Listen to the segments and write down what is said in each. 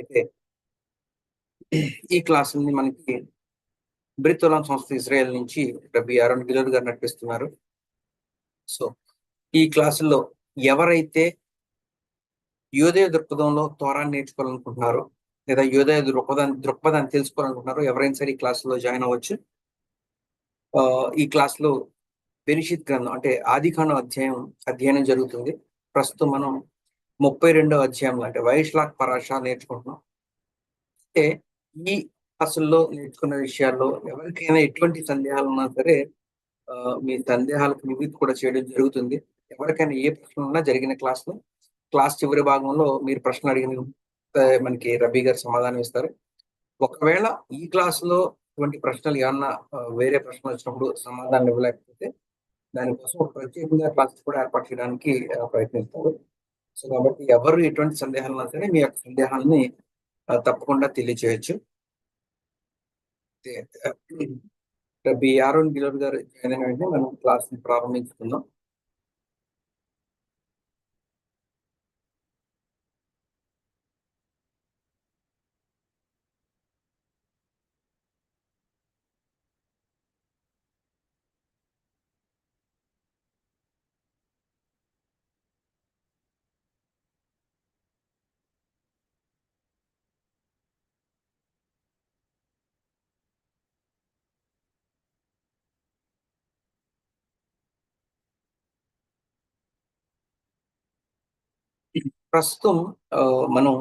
అయితే ఈ క్లాసుని మనకి బ్రితోలం సంస్థ ఇజ్రాయెల్ నుంచి రబీ అరుణ్ గిలోర్ గారు నడిపిస్తున్నారు. సో ఈ క్లాసుల్లో ఎవరైతే యోదయ దృక్పథంలో తోరాన్ని నేర్చుకోవాలనుకుంటున్నారో లేదా యోదయ దృక్పథాన్ని దృక్పథాన్ని తెలుసుకోవాలనుకుంటున్నారో ఎవరైనా సరే ఈ క్లాసులో జాయిన్ అవ్వచ్చు. ఈ క్లాస్లో బెనిషిత్ గ్రంథం అంటే ఆదికాండం అధ్యాయం అధ్యయనం జరుగుతుంది. ప్రస్తుతం మనం ముప్పై రెండో అధ్యాయంలో అంటే వైశ్లాక్ పరాష నేర్చుకుంటున్నాం. అంటే ఈ క్లాసుల్లో నేర్చుకున్న విషయాల్లో ఎవరికైనా ఎటువంటి సందేహాలు ఉన్నా సరే మీ సందేహాలకు వివిధ కూడా చేయడం జరుగుతుంది. ఎవరికైనా ఏ ప్రశ్న ఉన్నా జరిగిన క్లాస్లో క్లాస్ చివరి భాగంలో మీరు ప్రశ్న అడిగిన మనకి రబీ గారు సమాధానం ఇస్తారు. ఒకవేళ ఈ క్లాస్లో ఇటువంటి ప్రశ్నలు ఏమన్నా వేరే ప్రశ్నలు వచ్చినప్పుడు సమాధానం ఇవ్వలేకపోతే దానికోసం ప్రత్యేకంగా క్లాస్ కూడా ఏర్పాటు చేయడానికి ప్రయత్నిస్తారు సో కాబట్టి ఎవరు ఎటువంటి సందేహాలు సరే మీ యొక్క సందేహాలని తప్పకుండా తెలియచేయచ్చు. రబీ ఆరోన్ గిలోర్ గారు జాయిన్ అయిన వెంటనే మనం క్లాస్ని ప్రారంభించుకుందాం. ప్రస్తుతం మనం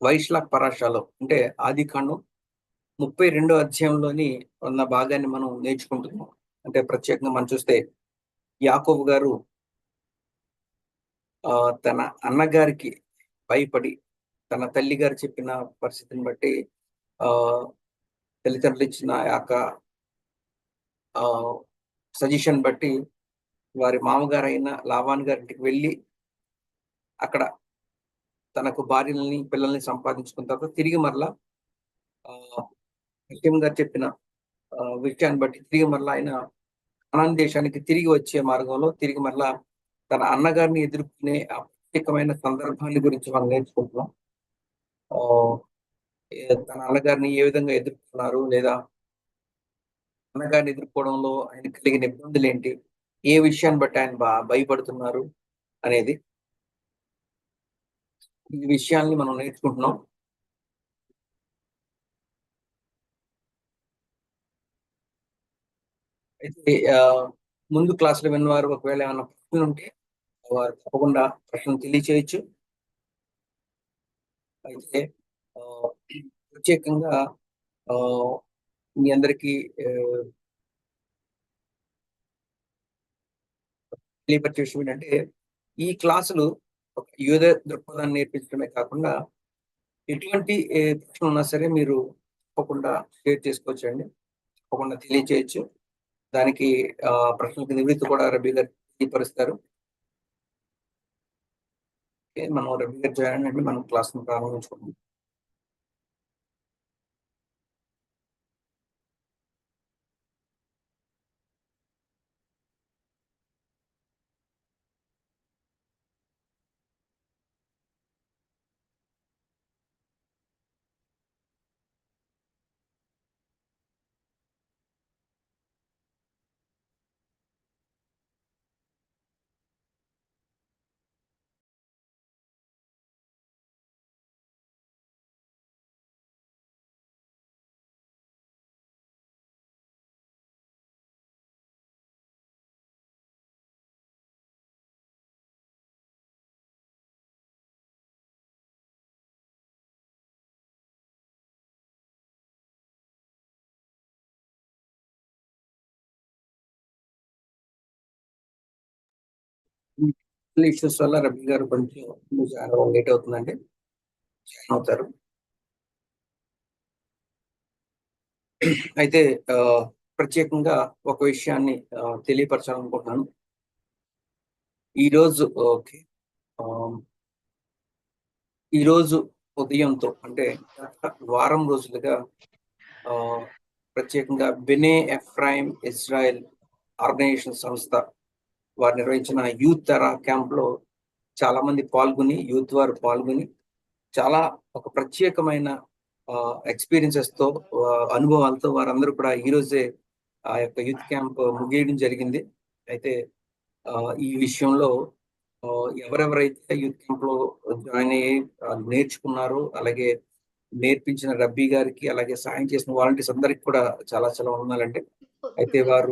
వైశ్లాక్ పరాశాలో అంటే ఆది కాండం ముప్పై రెండో అధ్యాయంలోని ఉన్న భాగాన్ని మనం నేర్చుకుంటున్నాం. అంటే ప్రత్యేకంగా మనం చూస్తే యాకోబు గారు ఆ, తన అన్నగారికి భయపడి తన తల్లి గారు చెప్పిన పరిస్థితిని బట్టి ఆ తల్లిదండ్రులు ఇచ్చిన యొక్క సజెషన్ బట్టి వారి మామగారు అయిన లావాన్ గారింటికి వెళ్ళి అక్కడ తనకు భార్యలని పిల్లల్ని సంపాదించుకున్న తర్వాత తిరిగి మరలా ఆ, గారు చెప్పిన ఆ, విషయాన్ని బట్టి తిరిగి మరలా ఆయన అనాన్ దేశానికి తిరిగి వచ్చే మార్గంలో తిరిగి మరలా తన అన్నగారిని ఎదుర్కొనే ఆ ప్రత్యేకమైన సందర్భాన్ని గురించి మనం నేర్చుకుంటున్నాం. తన అన్నగారిని ఏ విధంగా ఎదుర్కొన్నారు లేదా అన్నగారిని ఎదుర్కోవడంలో ఆయన కలిగిన ఇబ్బందులు ఏంటి? ఏ విషయాన్ని బట్టి ఆయన బా భయపడుతున్నారు అనేది ఈ విషయాల్ని మనం నేర్చుకుంటున్నాం. అయితే ముందు క్లాసులో విన్నవారు ఒకవేళ ఏమైనా ప్రశ్నలు ఉంటే వారు తప్పకుండా ప్రశ్నలు తెలియచేయచ్చు. అయితే ప్రత్యేకంగా ఆ, మీ అందరికీ తెలియపరిచే విషయం ఏంటంటే ఈ క్లాసులు ఒక యూద దృక్పథాన్ని నేర్పించడమే కాకుండా ఎటువంటి ప్రశ్న ప్రశ్నలు ఉన్నా సరే మీరు తప్పకుండా షేర్ చేసుకోవచ్చండి. తప్పకుండా తెలియచేయచ్చు. దానికి ఆ ప్రశ్నలకు నివృత్తి కూడా రబీ గారు తెలియపరుస్తారు. మనం రబీ గారు జాయిన్ అంటే మనం క్లాస్ను ప్రారంభించుకుందాం. ఇష్యూస్ వల్ల రబీ గారు కొంచెం లేట్ అవుతుందండి. జాయిన్ అవుతారు. అయితే ప్రత్యేకంగా ఒక విషయాన్ని తెలియపరచాలనుకుంటున్నాను. ఈరోజు ఓకే ఆ, ఈరోజు ఉదయంతో అంటే వారం రోజులుగా ఆ, ప్రత్యేకంగా బెనే ఎఫ్రాయిమ్ ఇజ్రాయెల్ ఆర్గనైజేషన్ సంస్థ వారు నిర్వహించిన యూత్ తెరా క్యాంప్లో చాలా మంది పాల్గొని యూత్ వారు పాల్గొని చాలా ఒక ప్రత్యేకమైన ఎక్స్పీరియన్సెస్తో అనుభవాలతో వారందరూ కూడా ఈ రోజే ఆ యొక్క యూత్ క్యాంప్ ముగియడం జరిగింది. అయితే ఆ, ఈ విషయంలో ఎవరెవరైతే యూత్ క్యాంప్లో జాయిన్ అయ్యి నేర్చుకున్నారో అలాగే నేర్పించిన రబ్బీ గారికి అలాగే సాయం చేసిన వాలంటీర్స్ అందరికి కూడా చాలా చాలా వందనాలండి. అయితే వారు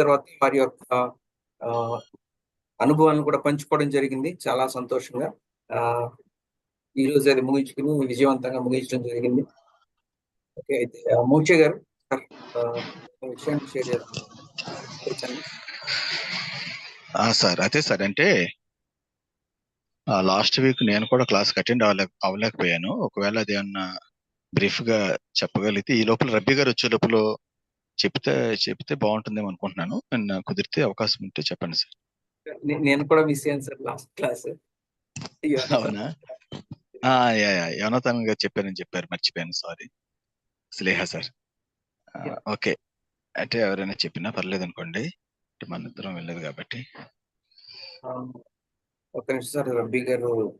తర్వాత వారి యొక్క అనుభవాన్ని కూడా పంచుకోవడం జరిగింది. చాలా సంతోషంగా. ఆ ఈ రోజు అది ముగించుకుని విజయవంతంగా ముగించడం జరిగింది. ఓకే అయితే ఆ, గారు సార్, విషయాన్ని షేర్ చేస్తాను సార్ అదే సార్ అంటే లాస్ట్ వీక్ నేను కూడా క్లాస్ అటెండ్ అవ్వలే అవ్వలేకపోయాను ఒకవేళ అది ఏమన్నా బ్రీఫ్గా చెప్పగలిగితే ఈ లోపల రబ్బీ గారు వచ్చే లోపల చెప్తే చెప్తే బాగుంటుందేమో అనుకుంటున్నాను. నిన్న కుదిరితే అవకాశం ఉంటే చెప్పండి సార్. నేను కూడా మిస్ అయ్యాను సార్ లాస్ట్ క్లాస్ అవునా? ఆ, యా యా. యోనతాన్ గారు చెప్పారని చెప్పారు. మర్చిపోయాను. Sorry Sneha sir. ఓకే. అంటే ఎవరైనా చెప్పినా పర్లేదు అనుకోండి. అంటే మన ఇద్దరం వెళ్ళలేదు కాబట్టి. ఒక నిమిషం సార్. రబ్బీ గారు.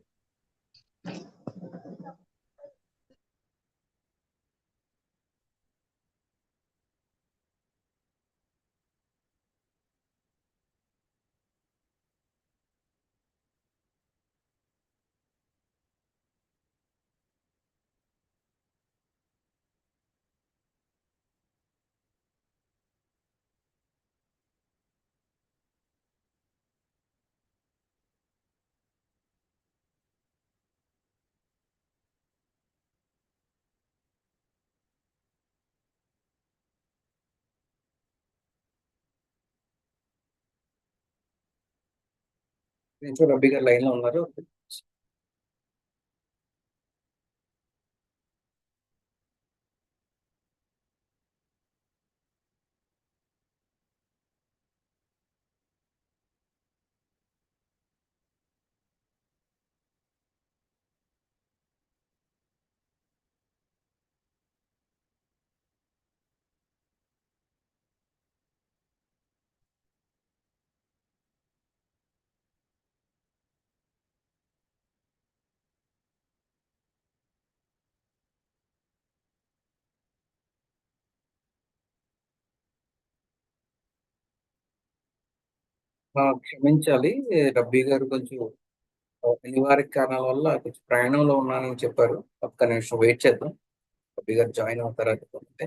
నేను రబ్బీ గారు లైన్లో ఉన్నారు. క్షమించాలి. రబ్బీ గారు కొంచెం అనివార్య కారణాల వల్ల కొంచెం ప్రయాణంలో ఉన్నానని చెప్పారు. ఒక్క నిమిషం వెయిట్ చేద్దాం. రబ్బీ గారు జాయిన్ అవుతారా అనుకుంటే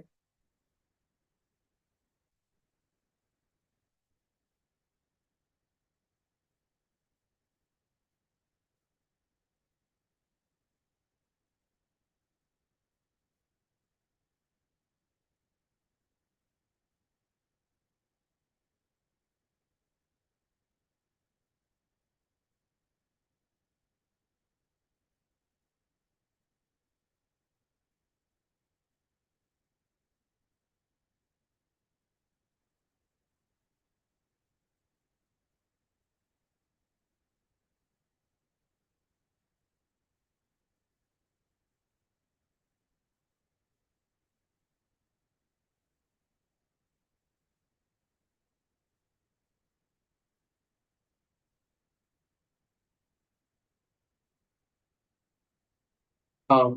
Um,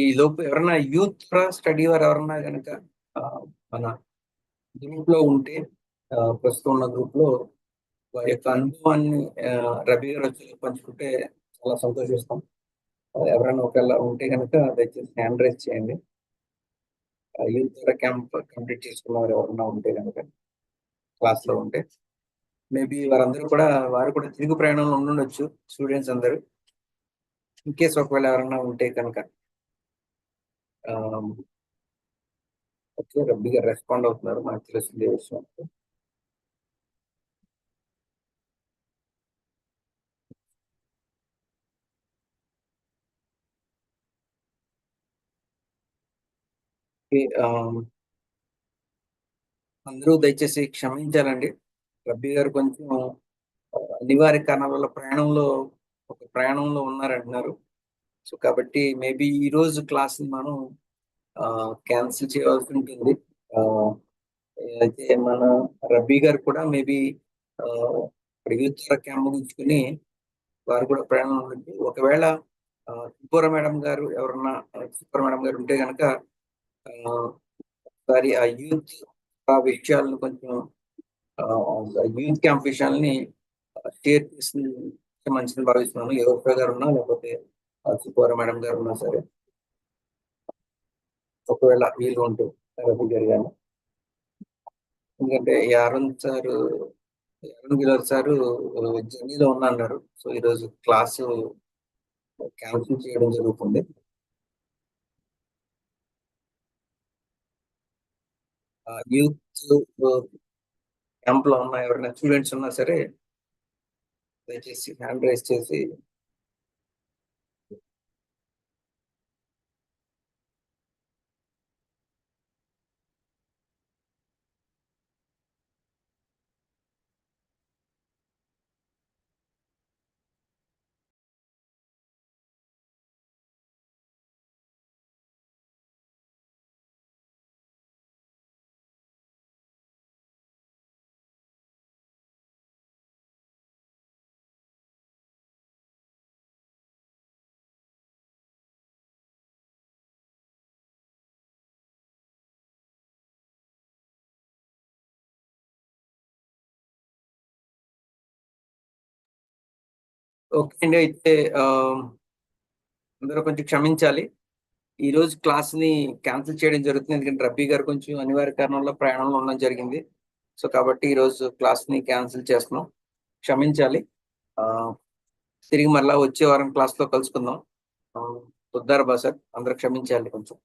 ఈ లోపు ఎవరైనా యూత్ స్టడీ వారు ఎవరన్నా కనుక మన గ్రూప్లో ఉంటే ప్రస్తుతం ఉన్న గ్రూప్లో వారి యొక్క అనుభవాన్ని రవి రబీ గారు వచ్చి పంచుకుంటే చాలా సంతోషిస్తాం. ఎవరైనా ఒకవేళ ఉంటే కనుక దయచేసి హ్యాండ్ రైజ్ చేయండి. యూత్ క్యాంప్ కంప్లీట్ చేసుకున్న వారు ఎవరైనా ఉంటే కనుక క్లాస్లో ఉంటే. మేబీ వారందరూ కూడా వారు కూడా తిరుగు ప్రయాణంలో ఉండొచ్చు స్టూడెంట్స్ అందరూ. ఇన్ కేస్ ఒకవేళ ఎవరైనా ఉంటే కనుక ఓకే రబ్బీ గారు రెస్పాండ్ అవుతున్నారు మనకు తెలుస్తుంది ఏ విషయం. అందరూ దయచేసి క్షమించాలండి. రబ్బీ గారు కొంచెం ఆ, అనివార్య కారణాల వల్ల ప్రయాణంలో ఒక ప్రయాణంలో ఉన్నారంటున్నారు. సో కాబట్టి మేబీ ఈ రోజు క్లాస్ మనం క్యాన్సిల్ చేయవలసి ఉంటుంది. ఆ, అయితే మన రబ్బీ గారు కూడా మేబీ యూత్ క్యాంప్ ముగించుకుని వారు కూడా ప్రయాణం ఉంది ఒకవేళ ఆ, మేడం గారు ఎవరన్నా ఆ, మేడం గారు ఉంటే కనుక ఒకసారి ఆ యూత్ ఆ విషయాలను కొంచెం యూత్ క్యాంప్ విషయాల్ని షేర్ చేసి మంచిదని భావిస్తున్నాను. ఎవరి గారు ఉన్నా లేకపోతే ఆ, మేడం గారు ఉన్నా సరే. ఒకవేళ వీలు ఉంటే రవి జరిగాను. ఎందుకంటే yarn sir sir Arun sir sir జర్నీలో ఉన్నా అన్నారు. సో ఈరోజు క్లాసు క్యాన్సిల్ చేయడం జరుగుతుంది. యూత్ క్యాంప్లో ఉన్న ఎవరైనా స్టూడెంట్స్ ఉన్నా సరే దయచేసి హ్యాండ్ రైస్ చేసి ఓకే అండి. అయితే ఆ, అందరూ కొంచెం క్షమించాలి. ఈ రోజు క్లాస్ని క్యాన్సిల్ చేయడం జరుగుతుంది. ఎందుకంటే రబ్బీ గారు కొంచెం అనివార్య కారణంలో ప్రయాణంలో ఉండడం జరిగింది. సో కాబట్టి ఈ రోజు క్లాస్ని క్యాన్సిల్ చేస్తున్నాం. క్షమించాలి. ఆ, తిరిగి మళ్ళా వచ్చే వారం క్లాస్లో కలుసుకుందాం ఉద్దార బాసర్ అందరూ క్షమించాలి కొంచెం.